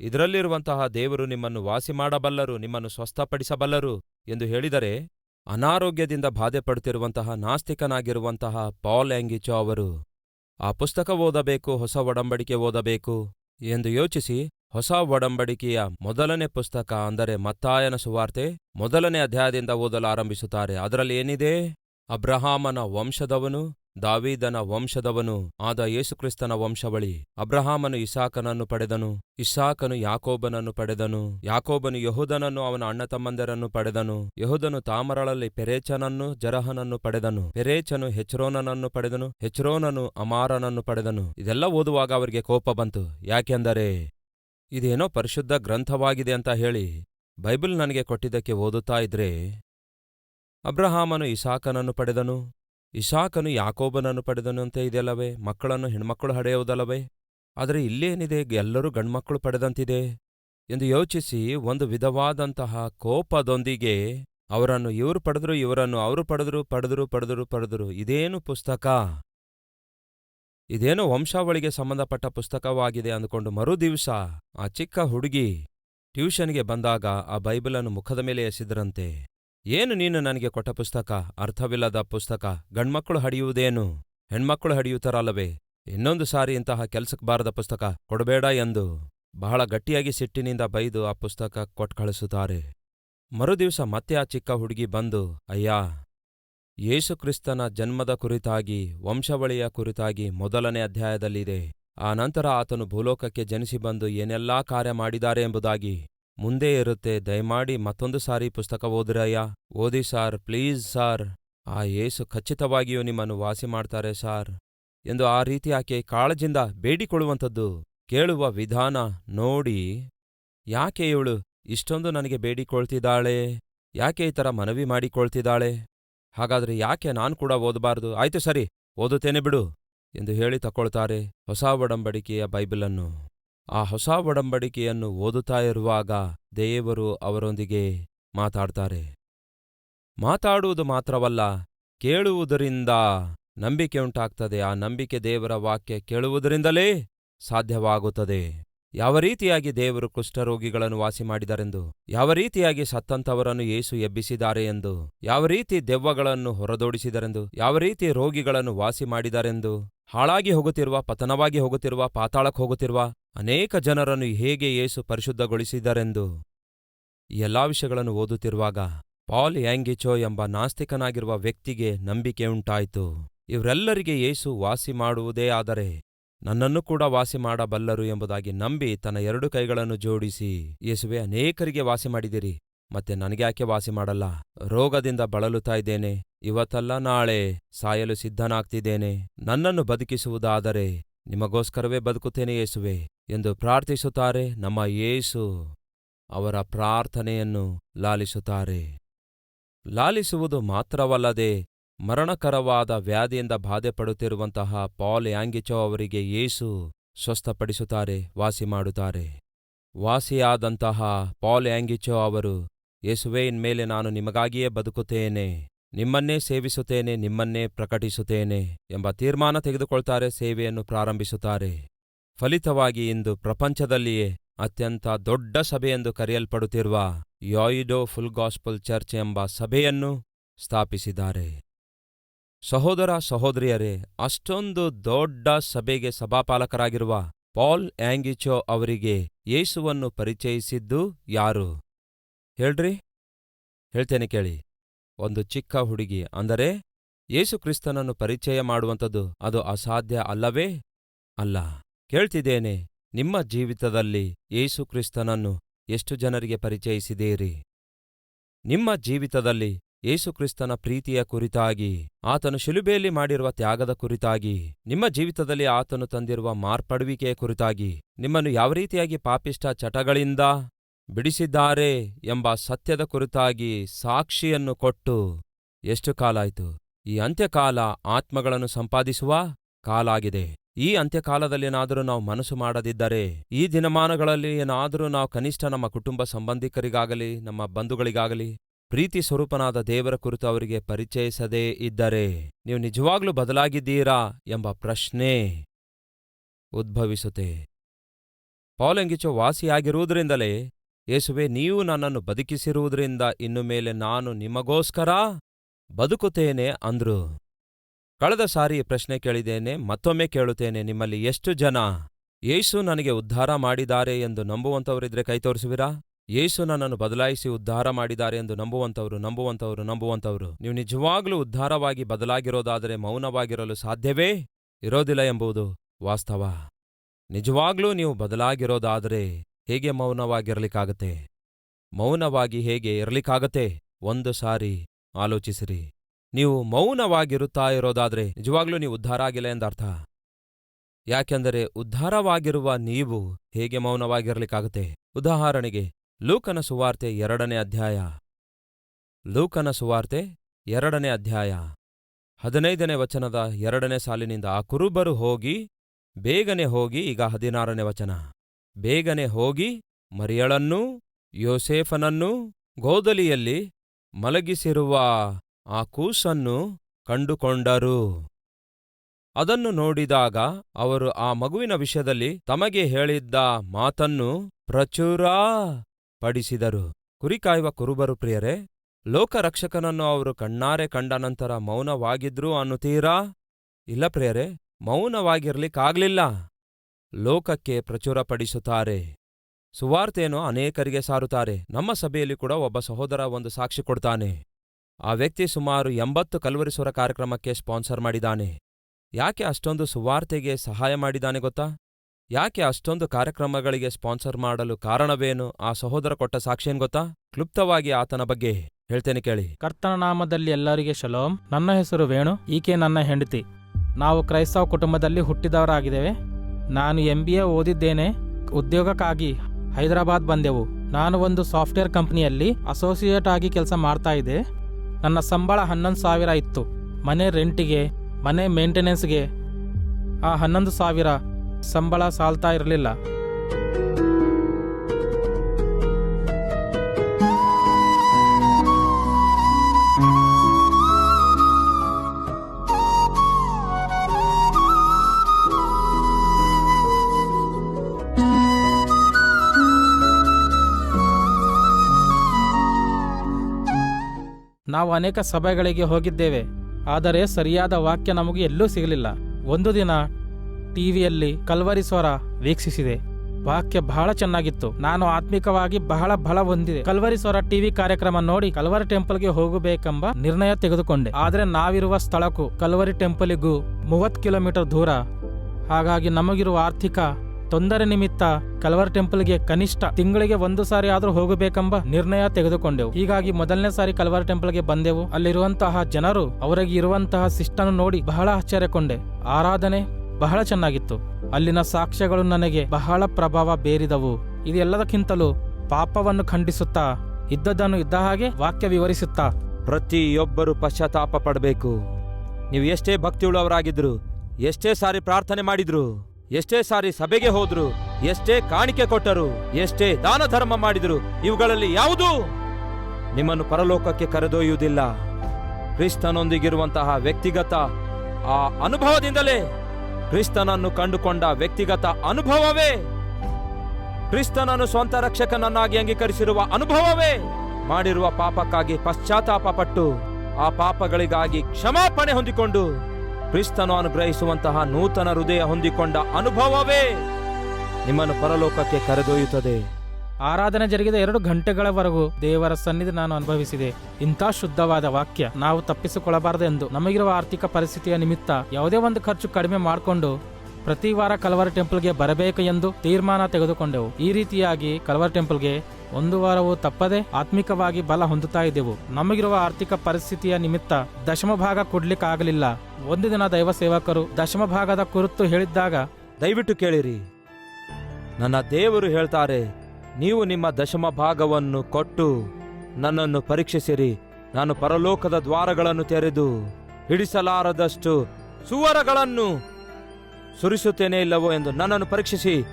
ಇದರಲ್ಲಿರುವಂತಹ ದೇವರು ನಿಮ್ಮನ್ನು ವಾಸಿ ಮಾಡಬಲ್ಲರು ನಿಮ್ಮನ್ನು ಸ್ವಸ್ಥಪಡಿಸಬಲ್ಲರು ಎಂದು ಹೇಳಿದರೆ ಅನಾರೋಗ್ಯದಿಂದ ಬಾಧೆಪಡುತ್ತಿರುವಂತಹ ನಾಸ್ತಿಕನಾಗಿರುವಂತಹ ಪಾಲ್ ಆಂಗಿಚೋ ಅವರು, ಆ ಪುಸ್ತಕ ಓದಬೇಕು, ಹೊಸ ಒಡಂಬಡಿಕೆ ಓದಬೇಕು ಎಂದು ಯೋಚಿಸಿ ಹೊಸ ಒಡಂಬಡಿಕೆಯ ಮೊದಲನೇ ಪುಸ್ತಕ ಅಂದರೆ ಮತ್ತಾಯನ ಸುವಾರ್ತೆ ಮೊದಲನೇ ಅಧ್ಯಾಯದಿಂದ ಓದಲು ಆರಂಭಿಸುತ್ತಾರೆ. ಅದರಲ್ಲಿ ಏನಿದೆ? ಅಬ್ರಹಾಮನ ವಂಶದವನು ದಾವೀದನ ವಂಶದವನು ಆದ ಯೇಸುಕ್ರಿಸ್ತನ ವಂಶವಳಿ. ಅಬ್ರಹಾಮನು ಇಸಾಕನನ್ನು ಪಡೆದನು, ಇಸಾಕನು ಯಾಕೋಬನನ್ನು ಪಡೆದನು, ಯಾಕೋಬನು ಯಹುದನನ್ನು ಅವನ ಅಣ್ಣತಮ್ಮಂದರನ್ನು ಪಡೆದನು, ಯಹುದನು ತಾಮರಳಲ್ಲಿ ಪೆರೇಚನನ್ನು, ಜರಹನನ್ನು ಪಡೆದನು, ಪೆರೇಚನು ಹೆಚ್ರೋನನನ್ನು ಪಡೆದನು, ಹೆಚ್ರೋನನು ಅಮಾರನನ್ನು ಪಡೆದನು. ಇದೆಲ್ಲ ಓದುವಾಗ ಅವರಿಗೆ ಕೋಪ ಬಂತು. ಯಾಕೆಂದರೆ ಇದೇನೋ ಪರಿಶುದ್ಧ ಗ್ರಂಥವಾಗಿದೆ ಅಂತ ಹೇಳಿ ಬೈಬಲ್ ನನಗೆ ಕೊಟ್ಟಿದ್ದಕ್ಕೆ ಓದುತ್ತಾ ಇದ್ರೆ, ಅಬ್ರಹಾಮನು ಇಸಾಕನನ್ನು ಪಡೆದನು ಇಸಾಕನು ಯಾಕೋಬನನ್ನು ಪಡೆದನಂತೆ ಇದೆಯಲ್ಲವೇ? ಮಕ್ಕಳನ್ನು ಹೆಣ್ಮಕ್ಕಳು ಹಡೆಯುವುದಲ್ಲವೇ? ಆದರೆ ಇಲ್ಲೇನಿದೆ? ಎಲ್ಲರೂ ಗಂಡ್ಮಕ್ಕಳು ಪಡೆದಂತಿದೆ ಎಂದು ಯೋಚಿಸಿ ಒಂದು ವಿಧವಾದಂತಹ ಕೋಪದೊಂದಿಗೆ ಅವರನ್ನು ಇವರು ಪಡೆದರು, ಇವರನ್ನು ಅವರು ಪಡೆದರು ಪಡೆದರು ಪಡೆದರು, ಪಡೆದ್ರು. ಇದೇನು ಪುಸ್ತಕ? ಇದೇನೋ ವಂಶಾವಳಿಗೆ ಸಂಬಂಧಪಟ್ಟ ಪುಸ್ತಕವಾಗಿದೆ ಅಂದುಕೊಂಡು ಮರುದಿವಸ ಆ ಚಿಕ್ಕ ಹುಡುಗಿ ಟ್ಯೂಷನ್ಗೆ ಬಂದಾಗ ಆ ಬೈಬಲನ್ನು ಮುಖದ ಮೇಲೆ ಎಸೆದ್ರಂತೆ. ಏನು ನೀನು ನನಗೆ ಕೊಟ್ಟ ಪುಸ್ತಕ? ಅರ್ಥವಿಲ್ಲದ ಪುಸ್ತಕ. ಗಂಡ್ಮಕ್ಕಳು ಹಡಿಯುವುದೇನು? ಹೆಣ್ಮಕ್ಕಳು ಹಡಿಯುತ್ತಾರಲ್ಲವೇ? ಇನ್ನೊಂದು ಸಾರಿ ಇಂತಹ ಕೆಲ್ಸಕ್ಕೆ ಬಾರದ ಪುಸ್ತಕ ಕೊಡಬೇಡ ಎಂದು ಬಹಳ ಗಟ್ಟಿಯಾಗಿ ಸಿಟ್ಟಿನಿಂದ ಬೈದು ಆ ಪುಸ್ತಕ ಕೊಟ್ಟು ಕಳಿಸುತ್ತಾರೆ. ಮರುದಿವಸ ಮತ್ತೆ ಆ ಚಿಕ್ಕ ಹುಡುಗಿ ಬಂದು, ಅಯ್ಯಾ, ಯೇಸುಕ್ರಿಸ್ತನ ಜನ್ಮದ ಕುರಿತಾಗಿ, ವಂಶವಳಿಯ ಕುರಿತಾಗಿ ಮೊದಲನೇ ಅಧ್ಯಾಯದಲ್ಲಿದೆ. ಆ ನಂತರ ಆತನು ಭೂಲೋಕಕ್ಕೆ ಜನಿಸಿ ಬಂದು ಏನೆಲ್ಲಾ ಕಾರ್ಯ ಮಾಡಿದ್ದಾರೆ ಎಂಬುದಾಗಿ ಮುಂದೆ ಇರುತ್ತೆ. ದಯಮಾಡಿ ಮತ್ತೊಂದು ಸಾರಿ ಪುಸ್ತಕ ಓದ್ರಯ್ಯ. ಓದಿ ಸಾರ್, ಪ್ಲೀಸ್ ಸಾರ್. ಆ ಏಸು ಖಚಿತವಾಗಿಯೂ ನಿಮ್ಮನ್ನು ವಾಸಿ ಮಾಡ್ತಾರೆ ಸಾರ್. ಎಂದು ಆ ರೀತಿ ಆಕೆ ಕಾಳಜಿಂದ ಬೇಡಿಕೊಳ್ಳುವಂಥದ್ದು ಕೇಳುವ ವಿಧಾನ ನೋಡಿ. ಯಾಕೆ ಇವಳು ಇಷ್ಟೊಂದು ನನಗೆ ಬೇಡಿಕೊಳ್ತಿದ್ದಾಳೆ? ಯಾಕೆ ಈ ಥರ ಮನವಿ ಮಾಡಿಕೊಳ್ತಿದ್ದಾಳೆ? ಹಾಗಾದ್ರೆ ಯಾಕೆ ನಾನು ಕೂಡ ಓದಬಾರದು? ಆಯ್ತು ಸರಿ, ಓದುತ್ತೇನೆ ಬಿಡು ಎಂದು ಹೇಳಿ ತಕೊಳ್ತಾರೆ ಹೊಸ ಒಡಂಬಡಿಕೆಯ ಬೈಬಲನ್ನು. ಆ ಹೊಸ ಒಡಂಬಡಿಕೆಯನ್ನು ಓದುತ್ತಾ ಇರುವಾಗ ದೇವರು ಅವರೊಂದಿಗೆ ಮಾತಾಡ್ತಾರೆ. ಮಾತಾಡುವುದು ಮಾತ್ರವಲ್ಲ, ಕೇಳುವುದರಿಂದ ನಂಬಿಕೆ ಉಂಟಾಗ್ತದೆ ಆ ನಂಬಿಕೆ ದೇವರ ವಾಕ್ಯ ಕೇಳುವುದರಿಂದಲೇ ಸಾಧ್ಯವಾಗುತ್ತದೆ. ಯಾವ ರೀತಿಯಾಗಿ ದೇವರು ಕುಷ್ಠರೋಗಿಗಳನ್ನು ವಾಸಿ ಮಾಡಿದರೆಂದು ಯಾವ ರೀತಿಯಾಗಿ ಸತ್ತಂತವರನ್ನು ಯೇಸು ಎಬ್ಬಿಸಿದ್ದಾರೆ ಎಂದು, ಯಾವ ರೀತಿ ದೆವ್ವಗಳನ್ನು ಹೊರದೋಡಿಸಿದರೆಂದು, ಯಾವ ರೀತಿ ರೋಗಿಗಳನ್ನು ವಾಸಿ ಮಾಡಿದರೆಂದು ಹಾಳಾಗಿ ಹೋಗುತ್ತಿರುವ, ಪತನವಾಗಿ ಹೋಗುತ್ತಿರುವ, ಪಾತಾಳಕ್ಕೆ ಹೋಗುತ್ತಿರುವ ಅನೇಕ ಜನರನ್ನು ಹೇಗೆ ಏಸು ಪರಿಶುದ್ಧಗೊಳಿಸಿದರೆಂದು ಎಲ್ಲಾ ವಿಷಯಗಳನ್ನು ಓದುತ್ತಿರುವಾಗ ಪಾಲ್ ಯಾಂಗಿಚೋ ಎಂಬ ನಾಸ್ತಿಕನಾಗಿರುವ ವ್ಯಕ್ತಿಗೆ ನಂಬಿಕೆ ಉಂಟಾಯಿತು. ಇವರೆಲ್ಲರಿಗೆ ಯೇಸು ವಾಸಿ ಮಾಡುವುದೇ ಆದರೆ ನನ್ನನ್ನು ಕೂಡ ವಾಸಿ ಮಾಡಬಲ್ಲರು ಎಂಬುದಾಗಿ ನಂಬಿ ತನ್ನ ಎರಡು ಕೈಗಳನ್ನು ಜೋಡಿಸಿ, ಯೇಸುವೆ, ಅನೇಕರಿಗೆ ವಾಸಿ ಮಾಡಿದಿರಿ, ಮತ್ತೆ ನನಗ್ಯಾಕೆ ವಾಸಿ ಮಾಡಲ್ಲ? ರೋಗದಿಂದ ಬಳಲುತ್ತಾ ಇದ್ದೇನೆ, ಇವತ್ತಲ್ಲ ನಾಳೆ ಸಾಯಲು ಸಿದ್ಧನಾಗ್ತಿದ್ದೇನೆ, ನನ್ನನ್ನು ಬದುಕಿಸುವುದಾದರೆ ನಿಮಗೋಸ್ಕರವೇ ಬದುಕುತ್ತೇನೆ ಯೇಸುವೆ ಎಂದು ಪ್ರಾರ್ಥಿಸುತ್ತಾರೆ ನಮ್ಮ ಯೇಸು ಅವರ ಪ್ರಾರ್ಥನೆಯನ್ನು ಲಾಲಿಸುತ್ತಾರೆ. ಲಾಲಿಸುವುದು ಮಾತ್ರವಲ್ಲದೆ ಮರಣಕರವಾದ ವ್ಯಾಧಿಯಿಂದ ಬಾಧೆಪಡುತ್ತಿರುವಂತಹ ಪಾಲ್ ಯಾಂಗಿಚೋ ಅವರಿಗೆ ಯೇಸು ಸ್ವಸ್ಥಪಡಿಸುತ್ತಾರೆ, ವಾಸಿ ಮಾಡುತ್ತಾರೆ. ವಾಸಿಯಾದಂತಹ ಪಾಲ್ ಯಾಂಗಿಚೋ ಅವರು, ಯೇಸುವೆ, ಇನ್ಮೇಲೆ ನಾನು ನಿಮಗಾಗಿಯೇ ಬದುಕುತ್ತೇನೆ. ನಿಮ್ಮನ್ನೇ ಸೇವಿಸುತ್ತೇನೆ, ನಿಮ್ಮನ್ನೇ ಪ್ರಕಟಿಸುತ್ತೇನೆ ಎಂಬ ತೀರ್ಮಾನ ತೆಗೆದುಕೊಳ್ತಾರೆ, ಸೇವೆಯನ್ನು ಪ್ರಾರಂಭಿಸುತ್ತಾರೆ. ಫಲಿತವಾಗಿ ಇಂದು ಪ್ರಪಂಚದಲ್ಲಿಯೇ ಅತ್ಯಂತ ದೊಡ್ಡ ಸಭೆಯೆಂದು ಕರೆಯಲ್ಪಡುತ್ತಿರುವ ಯಾಯಿಡೋ ಫುಲ್ ಗಾಸ್ಪಲ್ ಚರ್ಚ್ ಎಂಬ ಸಭೆಯನ್ನು ಸ್ಥಾಪಿಸಿದ್ದಾರೆ. ಸಹೋದರ ಸಹೋದರಿಯರೇ, ಅಷ್ಟೊಂದು ದೊಡ್ಡ ಸಭೆಗೆ ಸಭಾಪಾಲಕರಾಗಿರುವ ಪಾಲ್ ಆಂಗಿಚೋ ಅವರಿಗೆ ಯೇಸುವನ್ನು ಪರಿಚಯಿಸಿದ್ದು ಯಾರು? ಹೇಳ್ರಿ, ಹೇಳ್ತೇನೆ ಕೇಳಿ. ಒಂದು ಚಿಕ್ಕ ಹುಡುಗಿ. ಅಂದರೆ ಯೇಸುಕ್ರಿಸ್ತನನ್ನು ಪರಿಚಯ ಮಾಡುವಂಥದ್ದು ಅದು ಅಸಾಧ್ಯ ಅಲ್ಲವೇ? ಅಲ್ಲ. ಕೇಳ್ತಿದ್ದೇನೆ, ನಿಮ್ಮ ಜೀವಿತದಲ್ಲಿ ಯೇಸುಕ್ರಿಸ್ತನನ್ನು ಎಷ್ಟು ಜನರಿಗೆ ಪರಿಚಯಿಸಿದ್ದೀರಿ? ನಿಮ್ಮ ಜೀವಿತದಲ್ಲಿ ಯೇಸುಕ್ರಿಸ್ತನ ಪ್ರೀತಿಯ ಕುರಿತಾಗಿ, ಆತನು ಶಿಲುಬೆಯಲ್ಲಿ ಮಾಡಿರುವ ತ್ಯಾಗದ ಕುರಿತಾಗಿ, ನಿಮ್ಮ ಜೀವಿತದಲ್ಲಿ ಆತನು ತಂದಿರುವ ಮಾರ್ಪಡುವಿಕೆಯ ಕುರಿತಾಗಿ, ನಿಮ್ಮನ್ನು ಯಾವ ರೀತಿಯಾಗಿ ಪಾಪಿಷ್ಟ ಚಟಗಳಿಂದ ಬಿಡಿಸಿದ್ದಾರೆ ಎಂಬ ಸತ್ಯದ ಕುರಿತಾಗಿ ಸಾಕ್ಷಿಯನ್ನು ಕೊಟ್ಟು ಎಷ್ಟು ಕಾಲಾಯಿತು ಈ ಅಂತ್ಯಕಾಲ ಆತ್ಮಗಳನ್ನು ಸಂಪಾದಿಸುವ ಕಾಲಾಗಿದೆ ಈ ಅಂತ್ಯಕಾಲದಲ್ಲಿ ಏನಾದರೂ ನಾವು ಮನಸ್ಸು ಮಾಡದಿದ್ದರೆ, ಈ ದಿನಮಾನಗಳಲ್ಲಿ ಏನಾದರೂ ನಾವು ಕನಿಷ್ಠ ನಮ್ಮ ಕುಟುಂಬ ಸಂಬಂಧಿಕರಿಗಾಗಲಿ, ನಮ್ಮ ಬಂಧುಗಳಿಗಾಗಲಿ, ಪ್ರೀತಿ ಸ್ವರೂಪನಾದ ದೇವರ ಕುರಿತು ಅವರಿಗೆ ಪರಿಚಯಿಸದೇ ಇದ್ದರೆ, ನೀವು ನಿಜವಾಗ್ಲೂ ಬದಲಾಗಿದ್ದೀರಾ ಎಂಬ ಪ್ರಶ್ನೆ ಉದ್ಭವಿಸುತ್ತೆ. ಪೌಲಂಗಿಚೋ ವಾಸಿಯಾಗಿರುವುದರಿಂದಲೇ ಯೇಸುವೆ, ನೀವು ನನ್ನನ್ನು ಬದುಕಿಸಿರುವುದರಿಂದ ಇನ್ನು ಮೇಲೆ ನಾನು ನಿಮಗೋಸ್ಕರ ಬದುಕುತ್ತೇನೆ ಅಂದ್ರು. ಕಳೆದ ಸಾರಿ ಪ್ರಶ್ನೆ ಕೇಳಿದ್ದೇನೆ, ಮತ್ತೊಮ್ಮೆ ಕೇಳುತ್ತೇನೆ, ನಿಮ್ಮಲ್ಲಿ ಎಷ್ಟು ಜನ ಯೇಸು ನನಗೆ ಉದ್ಧಾರ ಮಾಡಿದ್ದಾರೆ ಎಂದು ನಂಬುವಂಥವರಿದ್ರೆ ಕೈ ತೋರಿಸುವಿರಾ? ಯೇಸು ನನ್ನನ್ನು ಬದಲಾಯಿಸಿ ಉದ್ಧಾರ ಮಾಡಿದ್ದಾರೆ ಎಂದು ನಂಬುವಂಥವರು ನಂಬುವಂಥವರು ನಂಬುವಂತವರು ನೀವು ನಿಜವಾಗ್ಲೂ ಉದ್ಧಾರವಾಗಿ ಬದಲಾಗಿರೋದಾದರೆ ಮೌನವಾಗಿರಲು ಸಾಧ್ಯವೇ? ಇರೋದಿಲ್ಲ ಎಂಬುದು ವಾಸ್ತವ. ನಿಜವಾಗ್ಲೂ ನೀವು ಬದಲಾಗಿರೋದಾದರೆ ಹೇಗೆ ಮೌನವಾಗಿರಲಿಕ್ಕಾಗತ್ತೆ? ಮೌನವಾಗಿ ಹೇಗೆ ಇರಲಿಕ್ಕಾಗತ್ತೆ? ಒಂದು ಸಾರಿ ಆಲೋಚಿಸಿರಿ. ನೀವು ಮೌನವಾಗಿರುತ್ತಾ ಇರೋದಾದ್ರೆ ನಿಜವಾಗ್ಲೂ ನೀವು ಉದ್ಧಾರ ಆಗಿಲ್ಲ ಎಂದರ್ಥ. ಯಾಕೆಂದರೆ ಉದ್ಧಾರವಾಗಿರುವ ನೀವು ಹೇಗೆ ಮೌನವಾಗಿರಲಿಕ್ಕಾಗತ್ತೆ? ಉದಾಹರಣೆಗೆ, ಲೂಕನ ಸುವಾರ್ತೆ ಎರಡನೇ ಅಧ್ಯಾಯ. ಲೂಕನ ಸುವಾರ್ತೆ ಎರಡನೇ ಅಧ್ಯಾಯ. ಹದಿನೈದನೇ ವಚನದ ಎರಡನೇ ಸಾಲಿನಿಂದ ಆ ಕುರುಬರು ಹೋಗಿ, ಬೇಗನೆ ಹೋಗಿ ಈಗ ಹದಿನಾರನೇ ವಚನ. ಬೇಗನೆ ಹೋಗಿ ಮರಿಯಳನ್ನೂ ಯೋಸೇಫನನ್ನೂ ಗೋದಲಿಯಲ್ಲಿ ಮಲಗಿಸಿರುವ ಆ ಕೂಸನ್ನು ಕಂಡುಕೊಂಡರು. ಅದನ್ನು ನೋಡಿದಾಗ ಅವರು ಆ ಮಗುವಿನ ವಿಷಯದಲ್ಲಿ ತಮಗೆ ಹೇಳಿದ್ದ ಮಾತನ್ನು ಪ್ರಚುರಾ ಪಡಿಸಿದರು ಕುರಿಕಾಯುವ ಕುರುಬರು ಪ್ರಿಯರೇ, ಲೋಕರಕ್ಷಕನನ್ನು ಅವರು ಕಣ್ಣಾರೆ ಕಂಡ ನಂತರ ಮೌನವಾಗಿದ್ರು ಅನ್ನುತ್ತೀರಾ? ಇಲ್ಲ ಪ್ರಿಯರೇ, ಮೌನವಾಗಿರ್ಲಿಕ್ಕಾಗ್ಲಿಲ್ಲ. ಲೋಕಕ್ಕೆ ಪ್ರಚುರಪಡಿಸುತ್ತಾರೆ. ಸುವಾರ್ತೆಯನ್ನು ಅನೇಕರಿಗೆ ಸಾರುತ್ತಾರೆ. ನಮ್ಮ ಸಭೆಯಲ್ಲಿ ಕೂಡ ಒಬ್ಬ ಸಹೋದರ ಒಂದು ಸಾಕ್ಷಿ ಕೊಡ್ತಾನೆ. ಆ ವ್ಯಕ್ತಿ ಸುಮಾರು ಎಂಬತ್ತು ಕಲ್ವರಿಸುವರ ಕಾರ್ಯಕ್ರಮಕ್ಕೆ ಸ್ಪಾನ್ಸರ್ ಮಾಡಿದಾನೆ ಯಾಕೆ ಅಷ್ಟೊಂದು ಸುವಾರ್ತೆಗೆ ಸಹಾಯ ಮಾಡಿದಾನೆ ಗೊತ್ತಾ? ಯಾಕೆ ಅಷ್ಟೊಂದು ಕಾರ್ಯಕ್ರಮಗಳಿಗೆ ಸ್ಪಾನ್ಸರ್ ಮಾಡಲು ಕಾರಣವೇನು? ಆ ಸಹೋದರ ಕೊಟ್ಟ ಸಾಕ್ಷಿಯೇನ್ ಗೊತ್ತಾ? ಕ್ಲುಪ್ತವಾಗಿ ಆತನ ಬಗ್ಗೆ ಹೇಳ್ತೇನೆ ಕೇಳಿ. ಕರ್ತನ ನಾಮದಲ್ಲಿ ಎಲ್ಲರಿಗೆ ಶಲೋಮ್. ನನ್ನ ಹೆಸರು ವೇಣು, ಈಕೆ ನನ್ನ ಹೆಂಡತಿ. ನಾವು ಕ್ರೈಸ್ತವ ಕುಟುಂಬದಲ್ಲಿ ಹುಟ್ಟಿದವರಾಗಿದ್ದೇವೆ. ನಾನು ಎಂ ಬಿ ಎ ಓದಿದ್ದೇನೆ, ಉದ್ಯೋಗಕ್ಕಾಗಿ ಹೈದರಾಬಾದ್ ಬಂದೆವು. ನಾನು ಒಂದು ಸಾಫ್ಟ್ವೇರ್ ಕಂಪ್ನಿಯಲ್ಲಿ ಅಸೋಸಿಯೇಟ್ ಆಗಿ ಕೆಲಸ ಮಾಡ್ತಾ ಇದ್ದೆ. ನನ್ನ ಸಂಬಳ ಹನ್ನೊಂದು ಸಾವಿರ ಇತ್ತು. ಮನೆ ರೆಂಟಿಗೆ, ಮನೆ ಮೇಂಟೆನೆನ್ಸ್ಗೆ ಆ ಹನ್ನೊಂದು ಸಾವಿರ ಸಂಬಳ ಸಾಲ್ತಾ ಇರಲಿಲ್ಲ. ಅನೇಕ ಸಭೆಗಳಿಗೆ ಹೋಗಿದ್ದೇವೆ. ಆದರೆ ಸರಿಯಾದ ವಾಕ್ಯ ನಮಗೆ ಎಲ್ಲೂ ಸಿಗಲಿಲ್ಲ. ಒಂದು ದಿನ ಟಿವಿಯಲ್ಲಿ ಕಲ್ವರಿ ಸ್ವರ ವೀಕ್ಷಿಸಿದೆ. ವಾಕ್ಯ ಬಹಳ ಚೆನ್ನಾಗಿತ್ತು. ನಾನು ಆತ್ಮಿಕವಾಗಿ ಬಹಳ ಬಲ ಹೊಂದಿದೆ. ಕಲ್ವರಿ ಸ್ವರ ಟಿವಿ ಕಾರ್ಯಕ್ರಮ ನೋಡಿ ಕಲ್ವರಿ ಟೆಂಪಲ್ಗೆ ಹೋಗಬೇಕೆಂಬ ನಿರ್ಣಯ ತೆಗೆದುಕೊಂಡೆ. ಆದರೆ ನಾವಿರುವ ಸ್ಥಳಕ್ಕೂ ಕಲ್ವರಿ ಟೆಂಪಲಿಗೂ ಮೂವತ್ತು ಕಿಲೋಮೀಟರ್ ದೂರ. ಹಾಗಾಗಿ ನಮಗಿರುವ ಆರ್ಥಿಕ ತೊಂದರೆ ನಿಮಿತ್ತ ಕಲ್ವರ್ ಟೆಂಪಲ್ಗೆ ಕನಿಷ್ಠ ತಿಂಗಳಿಗೆ ಒಂದು ಸಾರಿ ಆದ್ರೂ ಹೋಗಬೇಕೆಂಬ ನಿರ್ಣಯ ತೆಗೆದುಕೊಂಡೆವು. ಹೀಗಾಗಿ ಮೊದಲನೇ ಸಾರಿ ಕಲ್ವರ್ ಟೆಂಪಲ್ಗೆ ಬಂದೆವು. ಅಲ್ಲಿರುವಂತಹ ಜನರು ಅವರಿಗೆ ಇರುವಂತಹ ಶಿಷ್ಟನ್ನು ನೋಡಿ ಬಹಳ ಆಶ್ಚರ್ಯಕೊಂಡೆ. ಆರಾಧನೆ ಬಹಳ ಚೆನ್ನಾಗಿತ್ತು. ಅಲ್ಲಿನ ಸಾಕ್ಷ್ಯಗಳು ನನಗೆ ಬಹಳ ಪ್ರಭಾವ ಬೀರಿದವು. ಇದೆಲ್ಲದಕ್ಕಿಂತಲೂ ಪಾಪವನ್ನು ಖಂಡಿಸುತ್ತಾ, ಇದ್ದದ್ದನ್ನು ಇದ್ದ ಹಾಗೆ ವಾಕ್ಯ ವಿವರಿಸುತ್ತಾ, ಪ್ರತಿಯೊಬ್ಬರು ಪಶ್ಚಾತ್ತಾಪ ಪಡಬೇಕು. ನೀವು ಎಷ್ಟೇ ಭಕ್ತಿಯುಳ್ಳವರಾಗಿದ್ರು ಎಷ್ಟೇ ಸಾರಿ ಪ್ರಾರ್ಥನೆ ಮಾಡಿದ್ರು ಎಷ್ಟೇ ಸಾರಿ ಸಭೆಗೆ ಹೋದ್ರು, ಎಷ್ಟೇ ಕಾಣಿಕೆ ಕೊಟ್ಟರು, ಎಷ್ಟೇ ದಾನ ಧರ್ಮ ಮಾಡಿದ್ರು, ಇವುಗಳಲ್ಲಿ ಯಾವುದು? ನಿಮ್ಮನ್ನು ಪರಲೋಕಕ್ಕೆ ಕರೆದೊಯ್ಯುವುದಿಲ್ಲ. ಕ್ರಿಸ್ತನೊಂದಿಗಿರುವಂತಹ ವ್ಯಕ್ತಿಗತ ಆ ಅನುಭವದಿಂದಲೇ ಕ್ರಿಸ್ತನನ್ನು ಕಂಡುಕೊಂಡ ವ್ಯಕ್ತಿಗತ ಅನುಭವವೇ. ಕ್ರಿಸ್ತನನ್ನು ಸ್ವಂತ ರಕ್ಷಕನನ್ನಾಗಿ ಅಂಗೀಕರಿಸಿರುವ ಅನುಭವವೇ. ಮಾಡಿರುವ ಪಾಪಕ್ಕಾಗಿ ಪಶ್ಚಾತ್ತಾಪ ಪಟ್ಟು ಆ ಪಾಪಗಳಿಗಾಗಿ ಕ್ಷಮಾಪಣೆ ಹೊಂದಿಕೊಂಡು ಕ್ರಿಸ್ತನು ಅನುಗ್ರಹಿಸುವಂತಹ ನೂತನ ಹೃದಯ ಹೊಂದಿಕೊಂಡ ಅನುಭವವೇ ನಿಮ್ಮನ್ನು ಪರಲೋಕಕ್ಕೆ ಕರೆದೊಯ್ಯುತ್ತದೆ. ಆರಾಧನೆ ಜರುಗಿದ ಎರಡು ಗಂಟೆಗಳವರೆಗೂ ದೇವರ ಸನ್ನಿಧಿ ನಾನು ಅನುಭವಿಸಿದೆ. ಇಂಥ ಶುದ್ಧವಾದ ವಾಕ್ಯ ನಾವು ತಪ್ಪಿಸಿಕೊಳ್ಳಬಾರದು ಎಂದು ನಮಗಿರುವ ಆರ್ಥಿಕ ಪರಿಸ್ಥಿತಿಯ ನಿಮಿತ್ತ ಯಾವುದೇ ಒಂದು ಖರ್ಚು ಕಡಿಮೆ ಮಾಡಿಕೊಂಡು ಪ್ರತಿ ವಾರ ಕಲವರ್ ಟೆಂಪಲ್ಗೆ ಬರಬೇಕು ಎಂದು ತೀರ್ಮಾನ ತೆಗೆದುಕೊಂಡೆವು. ಈ ರೀತಿಯಾಗಿ ಕಲವರ್ ಟೆಂಪಲ್ಗೆ ಒಂದು ವಾರವೂ ತಪ್ಪದೆ ಆತ್ಮಿಕವಾಗಿ ಬಲ ಹೊಂದುತ್ತಾ ಇದ್ದೆವು. ನಮಗಿರುವ ಆರ್ಥಿಕ ಪರಿಸ್ಥಿತಿಯ ನಿಮಿತ್ತ ದಶಮ ಭಾಗ ಕೊಡ್ಲಿಕ್ಕಾಗಲಿಲ್ಲ. ಒಂದು ದಿನ ದೈವ ಸೇವಕರು ದಶಮ ಭಾಗದ ಕುರಿತು ಹೇಳಿದ್ದಾಗ, ದಯವಿಟ್ಟು ಕೇಳಿರಿ. ನನ್ನ ದೇವರು ಹೇಳ್ತಾರೆ, ನೀವು ನಿಮ್ಮ ದಶಮ ಭಾಗವನ್ನು ಕೊಟ್ಟು ನನ್ನನ್ನು ಪರೀಕ್ಷಿಸಿರಿ. ನಾನು ಪರಲೋಕದ ದ್ವಾರಗಳನ್ನು ತೆರೆದು ಹಿಡಿಸಲಾರದಷ್ಟು ಸುವರಗಳನ್ನು ಸುರಿಸುತ್ತೇನೆ ಇಲ್ಲವೋ ಎಂದು ನನ್ನನ್ನು ಪರೀಕ್ಷಿಸಿ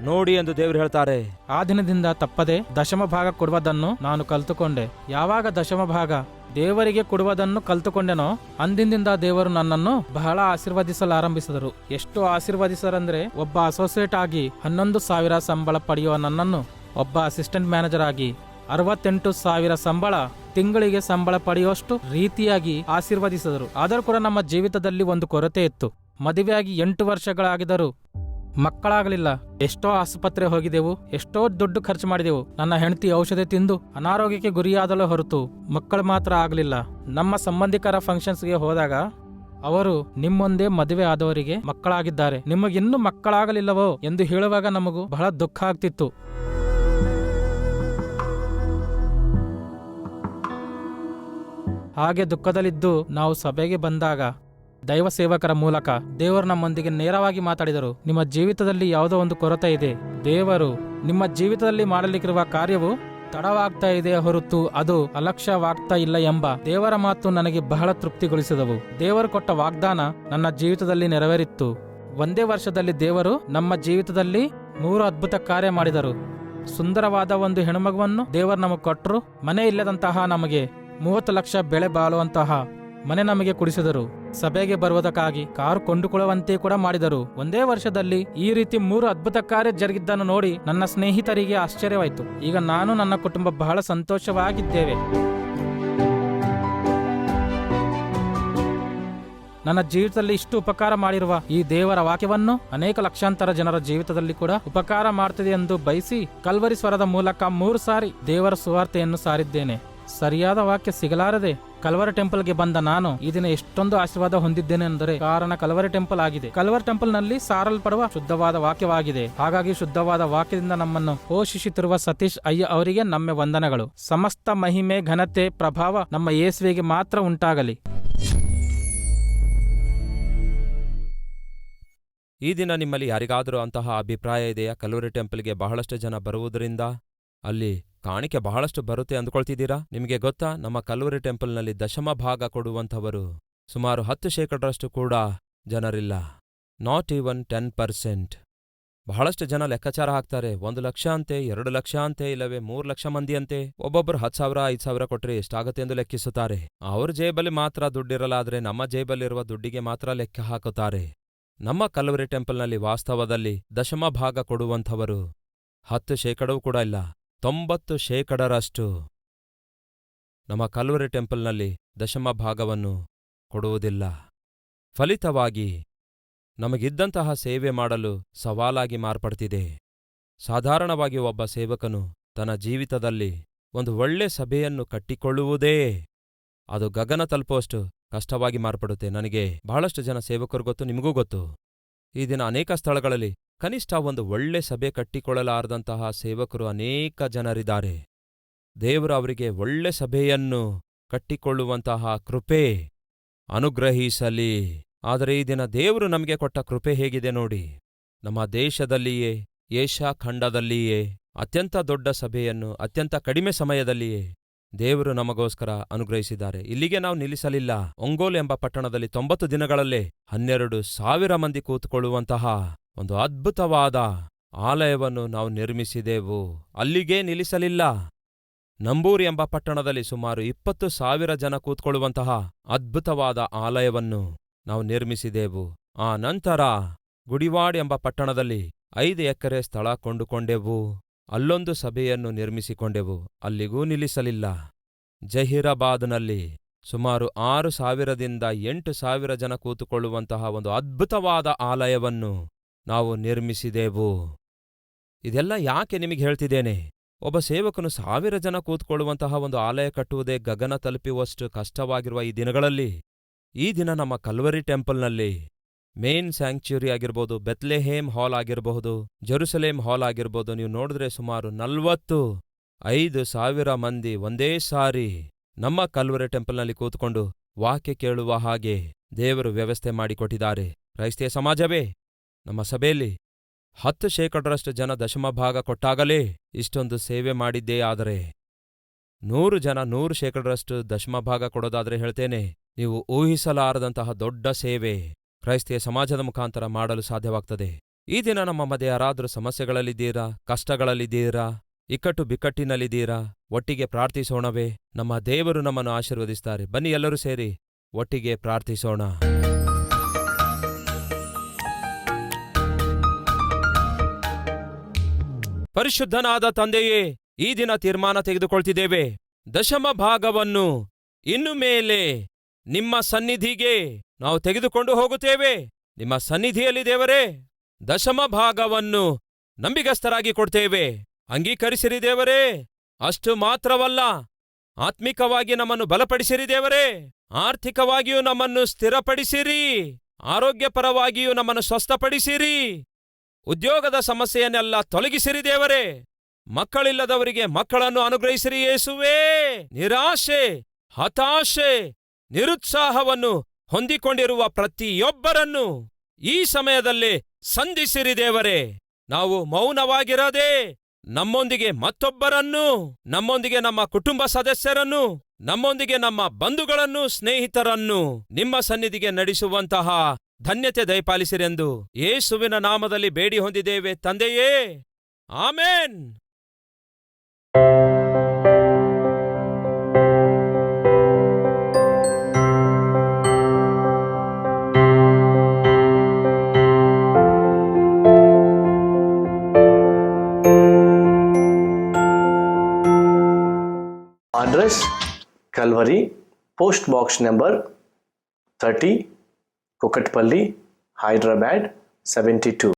ನೋಡಿ ಎಂದು ದೇವರು ಹೇಳ್ತಾರೆ. ಆ ದಿನದಿಂದ ತಪ್ಪದೆ ದಶಮ ಭಾಗ ಕೊಡುವುದನ್ನು ನಾನು ಕಲ್ತುಕೊಂಡೆ. ಯಾವಾಗ ದಶಮ ಭಾಗ ದೇವರಿಗೆ ಕೊಡುವುದನ್ನು ಕಲ್ತುಕೊಂಡೆನೋ ಅಂದಿನಿಂದ ದೇವರು ನನ್ನನ್ನು ಬಹಳ ಆಶೀರ್ವದಿಸಲಾರಂಭಿಸಿದರು. ಎಷ್ಟು ಆಶೀರ್ವದಿಸರಂದ್ರೆ ಒಬ್ಬ ಅಸೋಸಿಯೇಟ್ ಆಗಿ ಹನ್ನೊಂದು ಸಾವಿರ ಸಂಬಳ ಪಡೆಯುವ ನನ್ನನ್ನು ಒಬ್ಬ ಅಸಿಸ್ಟೆಂಟ್ ಮ್ಯಾನೇಜರ್ ಆಗಿ ಅರವತ್ತೆಂಟು ಸಾವಿರ ಸಂಬಳ ತಿಂಗಳಿಗೆ ಸಂಬಳ ಪಡೆಯುವಷ್ಟು ರೀತಿಯಾಗಿ ಆಶೀರ್ವದಿಸಿದರು. ಆದರೂ ಕೂಡ ನಮ್ಮ ಜೀವಿತದಲ್ಲಿ ಒಂದು ಕೊರತೆ ಇತ್ತು. ಮದುವೆಯಾಗಿ ಎಂಟು ವರ್ಷಗಳಾಗಿದ್ದರೂ ಮಕ್ಕಳಾಗಲಿಲ್ಲ. ಎಷ್ಟೋ ಆಸ್ಪತ್ರೆ ಹೋಗಿದೆವು, ಎಷ್ಟೋ ದುಡ್ಡು ಖರ್ಚು ಮಾಡಿದೆವು. ನನ್ನ ಹೆಂಡತಿ ಔಷಧಿ ತಿಂದು ಅನಾರೋಗ್ಯಕ್ಕೆ ಗುರಿಯಾದಲು ಹೊರತು ಮಕ್ಕಳು ಮಾತ್ರ ಆಗಲಿಲ್ಲ. ನಮ್ಮ ಸಂಬಂಧಿಕರ ಫಂಕ್ಷನ್ಸ್ಗೆ ಹೋದಾಗ ಅವರು ನಿಮ್ಮೊಂದೇ ಮದುವೆ ಆದವರಿಗೆ ಮಕ್ಕಳಾಗಿದ್ದಾರೆ. ನಿಮಗಿನ್ನೂ ಮಕ್ಕಳಾಗಲಿಲ್ಲವೋ ಎಂದು ಹೇಳುವಾಗ ನಮಗೂ ಬಹಳ ದುಃಖ ಆಗ್ತಿತ್ತು. ಹಾಗೆ ದುಃಖದಲ್ಲಿದ್ದು ನಾವು ಸಭೆಗೆ ಬಂದಾಗ ದೈವ ಸೇವಕರ ಮೂಲಕ ದೇವರು ನಮ್ಮೊಂದಿಗೆ ನೇರವಾಗಿ ಮಾತಾಡಿದರು. ನಿಮ್ಮ ಜೀವಿತದಲ್ಲಿ ಯಾವುದೋ ಒಂದು ಕೊರತೆ ಇದೆ. ದೇವರು ನಿಮ್ಮ ಜೀವಿತದಲ್ಲಿ ಮಾಡಲಿಕ್ಕಿರುವ ಕಾರ್ಯವು ತಡವಾಗ್ತಾ ಇದೆ ಹೊರತು ಅದು ಅಲಕ್ಷ್ಯವಾಗ್ತಾ ಇಲ್ಲ ಎಂಬ ದೇವರ ಮಾತು ನನಗೆ ಬಹಳ ತೃಪ್ತಿಗೊಳಿಸಿದವು. ದೇವರು ಕೊಟ್ಟ ವಾಗ್ದಾನ ನನ್ನ ಜೀವಿತದಲ್ಲಿ ನೆರವೇರಿತ್ತು. ಒಂದೇ ವರ್ಷದಲ್ಲಿ ದೇವರು ನಮ್ಮ ಜೀವಿತದಲ್ಲಿ ಮೂರು ಅದ್ಭುತ ಕಾರ್ಯ ಮಾಡಿದರು. ಸುಂದರವಾದ ಒಂದು ಹೆಣ್ಮಗುವನ್ನು ದೇವರು ನಮಗೆ ಕೊಟ್ಟರು. ಮನೆ ಇಲ್ಲದಂತಹ ನಮಗೆ ಮೂವತ್ತು ಲಕ್ಷ ಬೆಳೆ ಬಾಳುವಂತಹ ಮನೆ ನಮಗೆ ಕುಡಿಸಿದರು. ಸಭೆಗೆ ಬರುವುದಕ್ಕಾಗಿ ಕಾರು ಕೊಂಡುಕೊಳ್ಳುವಂತೆ ಕೂಡ ಮಾಡಿದರು. ಒಂದೇ ವರ್ಷದಲ್ಲಿ ಈ ರೀತಿ ಮೂರು ಅದ್ಭುತ ಕಾರ್ಯ ಜರುಗಿದ್ದನ್ನು ನೋಡಿ ನನ್ನ ಸ್ನೇಹಿತರಿಗೆ ಆಶ್ಚರ್ಯವಾಯಿತು. ಈಗ ನಾನು ನನ್ನ ಕುಟುಂಬ ಬಹಳ ಸಂತೋಷವಾಗಿದ್ದೇವೆ. ನನ್ನ ಜೀವಿತದಲ್ಲಿ ಇಷ್ಟು ಉಪಕಾರ ಮಾಡಿರುವ ಈ ದೇವರ ವಾಕ್ಯವನ್ನು ಅನೇಕ ಲಕ್ಷಾಂತರ ಜನರ ಜೀವಿತದಲ್ಲಿ ಕೂಡ ಉಪಕಾರ ಮಾಡ್ತಿದೆ ಎಂದು ಬಯಸಿ ಕಲ್ವರಿ ಸ್ವರದ ಮೂಲಕ ಮೂರು ಸಾರಿ ದೇವರ ಸುವಾರ್ತೆಯನ್ನು ಸಾರಿದ್ದೇನೆ. ಸರಿಯಾದ ವಾಕ್ಯ ಸಿಗಲಾರದೆ ಕಲ್ವರ ಟೆಂಪಲ್ಗೆ ಬಂದ ನಾನು, ಈ ದಿನ ಎಷ್ಟೊಂದು ಆಶೀರ್ವಾದ ಹೊಂದಿದ್ದೇನೆ ಅಂದರೆ ಕಾರಣ ಕಲ್ವರ ಟೆಂಪಲ್ ಆಗಿದೆ. ಕಲ್ವರ್ ಟೆಂಪಲ್ನಲ್ಲಿ ಸಾರಲ್ಪಡುವ ಶುದ್ಧವಾದ ವಾಕ್ಯವಾಗಿದೆ. ಹಾಗಾಗಿ ಶುದ್ಧವಾದ ವಾಕ್ಯದಿಂದ ನಮ್ಮನ್ನು ಪೋಷಿಸುತ್ತಿರುವ ಸತೀಶ್ ಅಯ್ಯ ಅವರಿಗೆ ನಮ್ಮ ವಂದನೆಗಳು. ಸಮಸ್ತ ಮಹಿಮೆ, ಘನತೆ, ಪ್ರಭಾವ ನಮ್ಮ ಯೇಸುವಿಗೆ ಮಾತ್ರ ಉಂಟಾಗಲಿ. ಈ ದಿನ ನಿಮ್ಮಲ್ಲಿ ಯಾರಿಗಾದರೂ ಅಂತಹ ಅಭಿಪ್ರಾಯ ಇದೆಯಾ? ಕಲ್ವರಿ ಟೆಂಪಲ್ಗೆ ಬಹಳಷ್ಟು ಜನ ಬರುವುದರಿಂದ ಅಲ್ಲಿ ಕಾಣಿಕೆ ಬಹಳಷ್ಟು ಬರುತ್ತೆ ಅಂದ್ಕೊಳ್ತಿದ್ದೀರಾ? ನಿಮಗೆ ಗೊತ್ತಾ, ನಮ್ಮ ಕಲ್ಲೂರಿ ಟೆಂಪಲ್ನಲ್ಲಿ ದಶಮ ಭಾಗ ಕೊಡುವಂಥವರು ಸುಮಾರು ಹತ್ತು ಶೇಕಡರಷ್ಟು ಕೂಡ ಜನರಿಲ್ಲ. Not even ten percent. ಬಹಳಷ್ಟು ಜನ ಲೆಕ್ಕಾಚಾರ ಹಾಕ್ತಾರೆ. ಒಂದು ಲಕ್ಷ ಅಂತೆ, ಎರಡು ಲಕ್ಷ ಅಂತೆ, ಇಲ್ಲವೇ ಮೂರು ಲಕ್ಷ ಮಂದಿ ಅಂತೆ. ಒಬ್ಬೊಬ್ಬರು ಹತ್ತು ಸಾವಿರ, ಐದು ಸಾವಿರ ಕೊಟ್ಟರೆ ಎಷ್ಟಾಗುತ್ತೆ ಎಂದು ಲೆಕ್ಕಿಸುತ್ತಾರೆ. ಅವ್ರ ಜೇಬಲ್ಲಿ ಮಾತ್ರ ದುಡ್ಡಿರಲ್ಲ ಆದ್ರೆ ನಮ್ಮ ಜೇಬಲ್ಲಿರುವ ದುಡ್ಡಿಗೆ ಮಾತ್ರ ಲೆಕ್ಕ ಹಾಕುತ್ತಾರೆ. ನಮ್ಮ ಕಲ್ವರಿ ಟೆಂಪಲ್ನಲ್ಲಿ ವಾಸ್ತವದಲ್ಲಿ ದಶಮ ಭಾಗ ಕೊಡುವಂಥವರು ಹತ್ತು ಶೇಕಡವೂ ಕೂಡ ಇಲ್ಲ. ತೊಂಬತ್ತು ಶೇಕಡರಷ್ಟು. ನಮ್ಮ ಕಲ್ವರಿ ಟೆಂಪಲ್ನಲ್ಲಿ ದಶಮ ಭಾಗವನ್ನು ಕೊಡುವುದಿಲ್ಲ. ಫಲಿತವಾಗಿ ನಮಗಿದ್ದಂತಹ ಸೇವೆ ಮಾಡಲು ಸವಾಲಾಗಿ ಮಾರ್ಪಡ್ತಿದೆ. ಸಾಧಾರಣವಾಗಿ ಒಬ್ಬ ಸೇವಕನು ತನ್ನ ಜೀವಿತದಲ್ಲಿ ಒಂದು ಒಳ್ಳೆ ಸಭೆಯನ್ನು ಕಟ್ಟಿಕೊಳ್ಳುವುದೇ? ಅದು ಗಗನ ತಲುಪುವಷ್ಟು ಕಷ್ಟವಾಗಿ ಮಾರ್ಪಡುತ್ತೆ. ನನಗೆ ಬಹಳಷ್ಟು ಜನ ಸೇವಕರು ಗೊತ್ತು, ನಿಮಗೂ ಗೊತ್ತು. ಈ ದಿನ ಅನೇಕ ಸ್ಥಳಗಳಲ್ಲಿ ಕನಿಷ್ಠ ಒಂದು ಒಳ್ಳೆ ಸಭೆ ಕಟ್ಟಿಕೊಳ್ಳಲಾರದಂತಹ ಸೇವಕರು ಅನೇಕ ಜನರಿದ್ದಾರೆ. ದೇವರು ಅವರಿಗೆ ಒಳ್ಳೆ ಸಭೆಯನ್ನು ಕಟ್ಟಿಕೊಳ್ಳುವಂತಹ ಕೃಪೆ ಅನುಗ್ರಹಿಸಲಿ. ಆದರೆ ಈ ದಿನ ದೇವರು ನಮಗೆ ಕೊಟ್ಟ ಕೃಪೆ ಹೇಗಿದೆ ನೋಡಿ. ನಮ್ಮ ದೇಶದಲ್ಲಿಯೇ, ಏಷ್ಯಾ ಖಂಡದಲ್ಲಿಯೇ, ಅತ್ಯಂತ ದೊಡ್ಡ ಸಭೆಯನ್ನು ಅತ್ಯಂತ ಕಡಿಮೆ ಸಮಯದಲ್ಲಿಯೇ ದೇವರು ನಮಗೋಸ್ಕರ ಅನುಗ್ರಹಿಸಿದ್ದಾರೆ. ಇಲ್ಲಿಗೆ ನಾವು ನಿಲ್ಲಿಸಲಿಲ್ಲ. ಒಂಗೋಲ್ ಎಂಬ ಪಟ್ಟಣದಲ್ಲಿ ತೊಂಬತ್ತು ದಿನಗಳಲ್ಲೇ ಹನ್ನೆರಡು ಸಾವಿರ ಮಂದಿ ಕೂತ್ಕೊಳ್ಳುವಂತಹ ಒಂದು ಅದ್ಭುತವಾದ ಆಲಯವನ್ನು ನಾವು ನಿರ್ಮಿಸಿದೆವು. ಅಲ್ಲಿಗೇ ನಿಲ್ಲಿಸಲಿಲ್ಲ. ನಂಬೂರ್ ಎಂಬ ಪಟ್ಟಣದಲ್ಲಿ ಸುಮಾರು ಇಪ್ಪತ್ತು ಸಾವಿರ ಜನ ಕೂತ್ಕೊಳ್ಳುವಂತಹ ಅದ್ಭುತವಾದ ಆಲಯವನ್ನು ನಾವು ನಿರ್ಮಿಸಿದೆವು. ಆ ನಂತರ ಗುಡಿವಾಡ್ ಎಂಬ ಪಟ್ಟಣದಲ್ಲಿ ಐದು ಎಕರೆ ಸ್ಥಳ ಕೊಂಡುಕೊಂಡೆವು. ಅಲ್ಲೊಂದು ಸಭೆಯನ್ನು ನಿರ್ಮಿಸಿಕೊಂಡೆವು. ಅಲ್ಲಿಗೂ ನಿಲ್ಲಿಸಲಿಲ್ಲ. ಜಹೀರಾಬಾದ್ನಲ್ಲಿ ಸುಮಾರು ಆರು ಸಾವಿರದಿಂದ ಎಂಟು ಸಾವಿರ ಜನ ಕೂತುಕೊಳ್ಳುವಂತಹ ಒಂದು ಅದ್ಭುತವಾದ ಆಲಯವನ್ನು ನಾವು ನಿರ್ಮಿಸಿದೆವು. ಇದೆಲ್ಲ ಯಾಕೆ ನಿಮಗೆ ಹೇಳ್ತಿದ್ದೇನೆ? ಒಬ್ಬ ಸೇವಕನು ಸಾವಿರ ಜನ ಕೂತ್ಕೊಳ್ಳುವಂತಹ ಒಂದು ಆಲಯ ಕಟ್ಟುವುದೇ ಗಗನ ತಲುಪುವಷ್ಟು ಕಷ್ಟವಾಗಿರುವ ಈ ದಿನಗಳಲ್ಲಿ. ಈ ದಿನ ನಮ್ಮ ಕಲ್ವರಿ ಟೆಂಪಲ್ನಲ್ಲಿ ಮೇನ್ ಸ್ಯಾಂಕ್ಚುರಿ ಆಗಿರ್ಬೋದು, ಬೆತ್ಲೆಹೇಮ್ ಹಾಲ್ ಆಗಿರಬಹುದು, ಜೆರುಸಲೇಮ್ ಹಾಲ್ ಆಗಿರ್ಬೋದು, ನೀವು ನೋಡಿದ್ರೆ ಸುಮಾರು ನಲ್ವತ್ತು, ಐದು ಸಾವಿರ ಮಂದಿ ಒಂದೇ ಸಾರಿ ನಮ್ಮ ಕಲ್ವರಿ ಟೆಂಪಲ್ನಲ್ಲಿ ಕೂತ್ಕೊಂಡು ವಾಕ್ಯ ಕೇಳುವ ಹಾಗೆ ದೇವರು ವ್ಯವಸ್ಥೆ ಮಾಡಿಕೊಟ್ಟಿದ್ದಾರೆ. ಕ್ರೈಸ್ತಿಯ ಸಮಾಜವೇ! ನಮ್ಮ ಸಭೆಯಲ್ಲಿ ಹತ್ತು ಶೇಕಡರಷ್ಟು ಜನ ದಶಮ ಭಾಗ ಕೊಟ್ಟಾಗಲೇ ಇಷ್ಟೊಂದು ಸೇವೆ ಮಾಡಿದ್ದೇ ಆದರೆ ನೂರು ಜನ ನೂರು ಶೇಕಡರಷ್ಟು ದಶಮ ಭಾಗ ಕೊಡೋದಾದ್ರೆ ಹೇಳ್ತೇನೆ, ನೀವು ಊಹಿಸಲಾರದಂತಹ ದೊಡ್ಡ ಸೇವೆ ಕ್ರೈಸ್ತಿಯ ಸಮಾಜದ ಮುಖಾಂತರ ಮಾಡಲು ಸಾಧ್ಯವಾಗ್ತದೆ. ಈ ದಿನ ನಮ್ಮ ಮಧ್ಯೆ ಯಾರಾದರೂ ಸಮಸ್ಯೆಗಳಲ್ಲಿದ್ದೀರಾ, ಕಷ್ಟಗಳಲ್ಲಿದ್ದೀರಾ, ಇಕ್ಕಟ್ಟು ಬಿಕ್ಕಟ್ಟಿನಲ್ಲಿದ್ದೀರಾ, ಒಟ್ಟಿಗೆ ಪ್ರಾರ್ಥಿಸೋಣವೇ, ನಮ್ಮ ದೇವರು ನಮ್ಮನ್ನು ಆಶೀರ್ವದಿಸ್ತಾರೆ. ಬನ್ನಿ ಎಲ್ಲರೂ ಸೇರಿ ಒಟ್ಟಿಗೆ ಪ್ರಾರ್ಥಿಸೋಣ. ಪರಿಶುದ್ಧನಾದ ತಂದೆಯೇ, ಈ ದಿನ ತೀರ್ಮಾನ ತೆಗೆದುಕೊಳ್ತಿದ್ದೇವೆ. ದಶಮ ಭಾಗವನ್ನು ಇನ್ನು ಮೇಲೆ ನಿಮ್ಮ ಸನ್ನಿಧಿಗೆ ನಾವು ತೆಗೆದುಕೊಂಡು ಹೋಗುತ್ತೇವೆ. ನಿಮ್ಮ ಸನ್ನಿಧಿಯಲ್ಲಿ ದೇವರೇ, ದಶಮ ಭಾಗವನ್ನು ನಂಬಿಗಸ್ತರಾಗಿ ಕೊಡ್ತೇವೆ. ಅಂಗೀಕರಿಸಿರಿ ದೇವರೇ, ಅಷ್ಟು ಮಾತ್ರವಲ್ಲ, ಆತ್ಮಿಕವಾಗಿ ನಮ್ಮನ್ನು ಬಲಪಡಿಸಿರಿ ದೇವರೇ, ಆರ್ಥಿಕವಾಗಿಯೂ ನಮ್ಮನ್ನು ಸ್ಥಿರಪಡಿಸಿರಿ, ಆರೋಗ್ಯಪರವಾಗಿಯೂ ನಮ್ಮನ್ನು ಸ್ವಸ್ಥಪಡಿಸಿರಿ. ಉದ್ಯೋಗದ ಸಮಸ್ಯೆಯನ್ನೆಲ್ಲ ತೊಲಗಿಸಿರಿ ದೇವರೇ. ಮಕ್ಕಳಿಲ್ಲದವರಿಗೆ ಮಕ್ಕಳನ್ನು ಅನುಗ್ರಹಿಸಿರಿ ಯೇಸುವೇ. ನಿರಾಶೆ, ಹತಾಶೆ, ನಿರುತ್ಸಾಹವನ್ನು ಹೊಂದಿಕೊಂಡಿರುವ ಪ್ರತಿಯೊಬ್ಬರನ್ನು ಈ ಸಮಯದಲ್ಲಿ ಸಂಧಿಸಿರಿ ದೇವರೇ. ನಾವು ಮೌನವಾಗಿರದೆ ನಮ್ಮೊಂದಿಗೆ ಮತ್ತೊಬ್ಬರನ್ನು, ನಮ್ಮೊಂದಿಗೆ ನಮ್ಮ ಕುಟುಂಬ ಸದಸ್ಯರನ್ನು, ನಮ್ಮೊಂದಿಗೆ ನಮ್ಮ ಬಂಧುಗಳನ್ನು, ಸ್ನೇಹಿತರನ್ನು ನಿಮ್ಮ ಸನ್ನಿಧಿಗೆ ನಡೆಸುವಂತಹ ಧನ್ಯತೆ ದಯಪಾಲಿಸಿರೆಂದು ಯೇಸುವಿನ ನಾಮದಲ್ಲಿ ಬೇಡಿ ಹೊಂದಿದ್ದೇವೆ ತಂದೆಯೇ. Amen. Address Calvary post box number number Kukatpally Hyderabad seventy two.